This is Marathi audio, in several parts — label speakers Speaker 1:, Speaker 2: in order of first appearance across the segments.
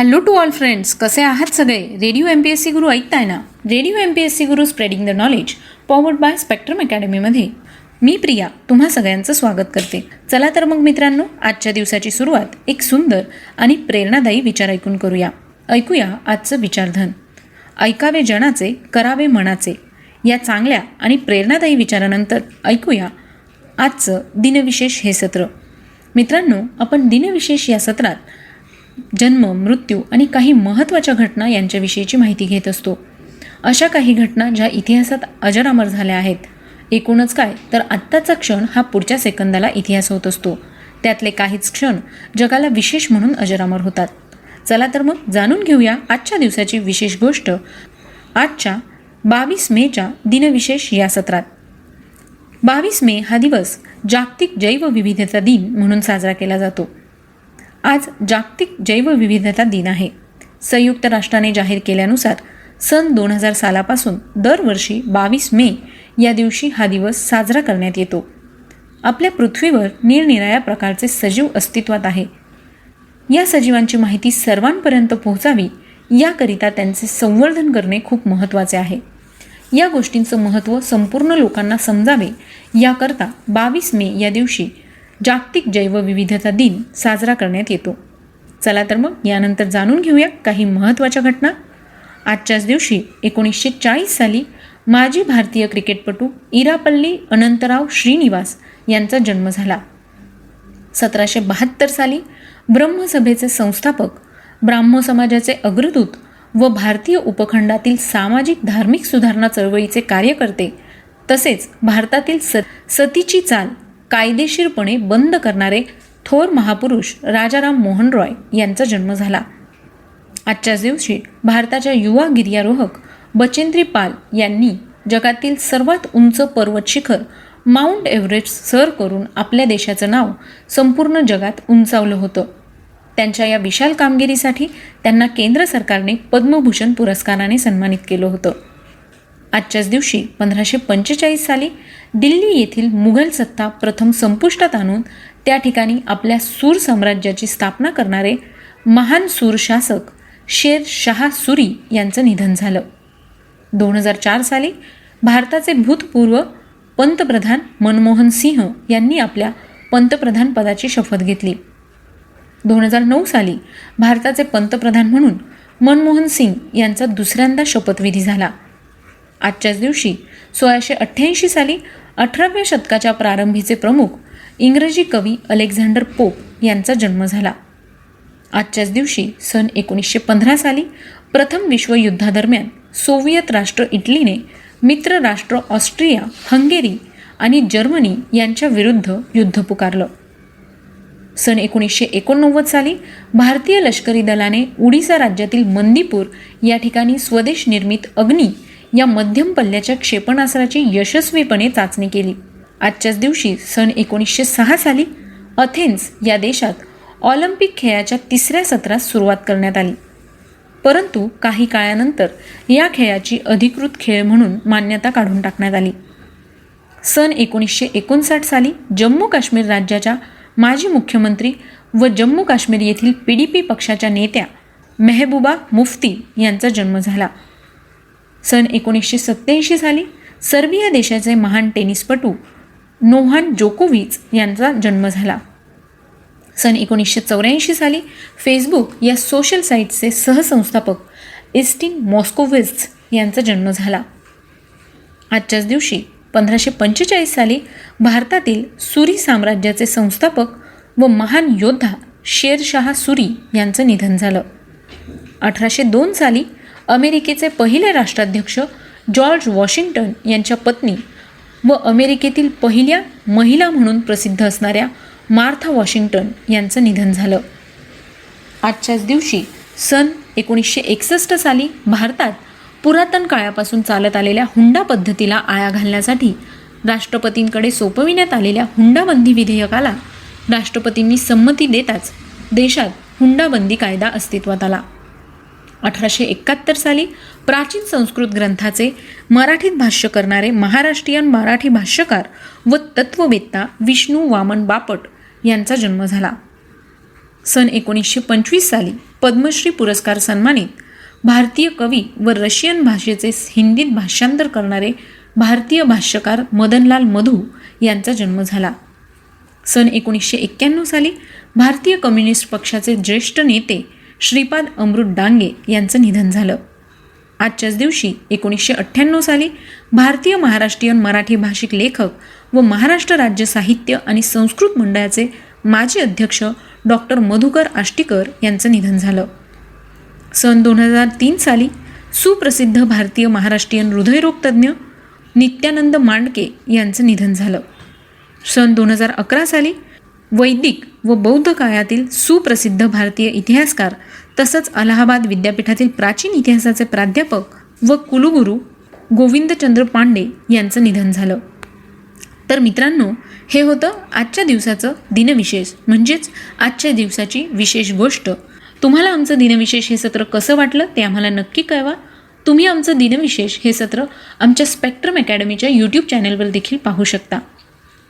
Speaker 1: हॅलो टू ऑल फ्रेंड्स कसे आहात सगळे? Radio M P S C Guru ऐकताय ना? Radio M P S C Guru spreading the knowledge powered by spectrum अकॅडमीमध्ये मी प्रिया तुम्हा सगळ्यांचं स्वागत करते. चला तर मग मित्रांनो आजच्या दिवसाची सुरुवात एक सुंदर आणि प्रेरणादायी विचार ऐकून करूया. ऐकूया आजचं विचारधन. ऐकावे जनाचे करावे मनाचे. या चांगल्या आणि प्रेरणादायी विचारानंतर ऐकूया आजचं दिनविशेष हे सत्र. मित्रांनो आपण दिनविशेष या सत्रात जन्म मृत्यू आणि काही महत्त्वाच्या घटना यांच्याविषयीची माहिती घेत असतो. अशा काही घटना ज्या इतिहासात अजरामर झाल्या आहेत. एकूणच काय तर आत्ताचा क्षण हा पुढच्या सेकंदाला इतिहास होत असतो. त्यातले काहीच क्षण जगाला विशेष म्हणून अजरामर होतात. चला तर मग जाणून घेऊया आजच्या दिवसाची विशेष गोष्ट आजच्या बावीस मेच्या दिनविशेष या सत्रात. बावीस मे हा दिवस जागतिक जैवविविधता दिन म्हणून साजरा केला जातो. आज जागतिक जैवविविधता दिन आहे. संयुक्त राष्ट्राने जाहीर केल्यानुसार सन दोन हजार सालापासून दरवर्षी बावीस मे या दिवशी हा दिवस साजरा करण्यात येतो. आपल्या पृथ्वीवर निरनिराळ्या प्रकारचे सजीव अस्तित्वात आहे. या सजीवांची माहिती सर्वांपर्यंत पोहोचावी याकरिता त्यांचे संवर्धन करणे खूप महत्त्वाचे आहे. या गोष्टींचं महत्त्व संपूर्ण लोकांना समजावे याकरता बावीस मे या दिवशी जागतिक जैवविविधता दिन साजरा करण्यात येतो. चला तर मग यानंतर जाणून घेऊया काही महत्त्वाच्या घटना. आजच्याच दिवशी एकोणीसशे चाळीस साली माजी भारतीय क्रिकेटपटू इरापल्ली अनंतराव श्रीनिवास यांचा जन्म झाला. सतराशे बहात्तर साली ब्रह्मसभेचे संस्थापक ब्राह्मो समाजाचे अग्रदूत व भारतीय उपखंडातील सामाजिक धार्मिक सुधारणा चळवळीचे कार्यकर्ते तसेच भारतातील स सतीची चाल कायदेशीरपणे बंद करणारे थोर महापुरुष राजाराम मोहन रॉय यांचा जन्म झाला. आजच्याच दिवशी भारताच्या युवा गिर्यारोहक बचेंद्री पाल यांनी जगातील सर्वात उंच पर्वत शिखर माउंट एव्हरेस्ट सर करून आपल्या देशाचं नाव संपूर्ण जगात उंचावलं होतं. त्यांच्या या विशाल कामगिरीसाठी त्यांना केंद्र सरकारने पद्मभूषण पुरस्काराने सन्मानित केलं होतं. आजच्याच दिवशी पंधराशे पंचेचाळीस साली दिल्ली येथील मुघल सत्ता प्रथम संपुष्टात आणून त्या ठिकाणी आपल्या सूर साम्राज्याची स्थापना करणारे महान सूर शासक शेर शहा सुरी यांचं निधन झालं. दोन हजार चार साली भारताचे भूतपूर्व पंतप्रधान मनमोहन सिंह यांनी आपल्या पंतप्रधान पदाची शपथ घेतली. दोन हजार नऊ साली भारताचे पंतप्रधान म्हणून मनमोहन सिंग यांचा दुसऱ्यांदा शपथविधी झाला. आजच्याच दिवशी सोळाशे अठ्ठ्याऐंशी साली अठराव्या शतकाच्या प्रारंभीचे प्रमुख इंग्रजी कवी अलेक्झांडर पोप यांचा जन्म झाला. आजच्याच दिवशी सन एकोणीसशे पंधरा साली प्रथम विश्वयुद्धादरम्यान सोव्हिएत राष्ट्र इटलीने मित्र राष्ट्र ऑस्ट्रिया हंगेरी आणि जर्मनी यांच्या विरुद्ध युद्ध पुकारलं. सन एकोणीसशे एकोणनव्वद साली भारतीय लष्करी दलाने उडीसा राज्यातील मंदीपूर या ठिकाणी स्वदेश निर्मित अग्नी या मध्यम पल्ल्याच्या क्षेपणास्त्राची यशस्वीपणे चाचणी केली. आजच्याच दिवशी सन एकोणीसशे सहा साली अथेन्स या देशात ऑलिम्पिक खेळाच्या तिसऱ्या सत्रास सुरुवात करण्यात आली. परंतु काही काळानंतर या खेळाची अधिकृत खेळ म्हणून मान्यता काढून टाकण्यात आली. सन एकोणीसशे एकोणसाठ साली जम्मू काश्मीर राज्याच्या माजी मुख्यमंत्री व जम्मू काश्मीर येथील पी डी पी पक्षाच्या नेत्या मेहबूबा मुफ्ती यांचा जन्म झाला. सन एकोणीसशे सत्त्याऐंशी साली सर्बिया देशाचे महान टेनिसपटू नोहान जोकोविच यांचा जन्म झाला. सन एकोणीसशे चौऱ्याऐंशी साली फेसबुक या सोशल साईटचे सहसंस्थापक इस्टिन मॉस्कोविट्स यांचा जन्म झाला. आजच्याच दिवशी पंधराशे पंचेचाळीस साली भारतातील सुरी साम्राज्याचे संस्थापक व महान योद्धा शेरशहा सुरी यांचं निधन झालं. अठराशे दोन साली अमेरिकेचे पहिले राष्ट्राध्यक्ष जॉर्ज वॉशिंग्टन यांच्या पत्नी व अमेरिकेतील पहिल्या महिला म्हणून प्रसिद्ध असणाऱ्या मार्था वॉशिंग्टन यांचं निधन झालं. आजच्याच दिवशी सन एकोणीसशे एकसष्ट साली भारतात पुरातन काळापासून चालत आलेल्या हुंडा पद्धतीला आळा घालण्यासाठी राष्ट्रपतींकडे सोपविण्यात आलेल्या हुंडाबंदी विधेयकाला राष्ट्रपतींनी संमती देताच देशात हुंडाबंदी कायदा अस्तित्वात आला. अठराशे एकाहत्तर साली प्राचीन संस्कृत ग्रंथाचे मराठीत भाष्य करणारे महाराष्ट्रीयन मराठी भाष्यकार व तत्ववेत्ता विष्णू वामन बापट यांचा जन्म झाला. सन एकोणीसशे पंचवीस साली पद्मश्री पुरस्कार सन्मानित भारतीय कवी व रशियन भाषेचे हिंदीत भाषांतर करणारे भारतीय भाष्यकार मदनलाल मधू यांचा जन्म झाला. सन एकोणीसशे एक्क्याण्णव साली भारतीय कम्युनिस्ट पक्षाचे ज्येष्ठ नेते श्रीपाद अमृत डांगे यांचं निधन झालं. आजच्याच दिवशी एकोणीसशे अठ्ठ्याण्णव साली भारतीय महाराष्ट्रीयन मराठी भाषिक लेखक व महाराष्ट्र राज्य साहित्य आणि संस्कृत मंडळाचे माजी अध्यक्ष डॉक्टर मधुकर आष्टीकर यांचं निधन झालं. सन दोन हजार तीन साली सुप्रसिद्ध भारतीय महाराष्ट्रीयन हृदयरोगतज्ञ नित्यानंद मांडके यांचं निधन झालं. सन दोन हजार अकरा साली वैदिक व बौद्ध काळातील सुप्रसिद्ध भारतीय इतिहासकार तसंच अलाहाबाद विद्यापीठातील प्राचीन इतिहासाचे प्राध्यापक व कुलगुरू गोविंदचंद्र पांडे यांचं निधन झालं. तर मित्रांनो हे होतं आजच्या दिवसाचं दिनविशेष. म्हणजेच आजच्या दिवसाची विशेष गोष्ट. तुम्हाला आमचं दिनविशेष हे सत्र कसं वाटलं ते आम्हाला नक्की कळवा. तुम्ही आमचं दिनविशेष हे सत्र आमच्या स्पेक्ट्रम अकॅडमीच्या यूट्यूब चॅनलवर देखील पाहू शकता.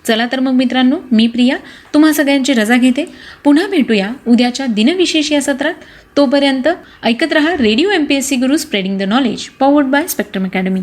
Speaker 1: चला तर मग मित्रांनो मी प्रिया तुम्हा सगळ्यांची रजा घेते. पुन्हा भेटूया उद्याच्या दिनविशेष या सत्रात. तोपर्यंत ऐकत रहा radio M P S C Guru spreading the knowledge powered by Spectrum academy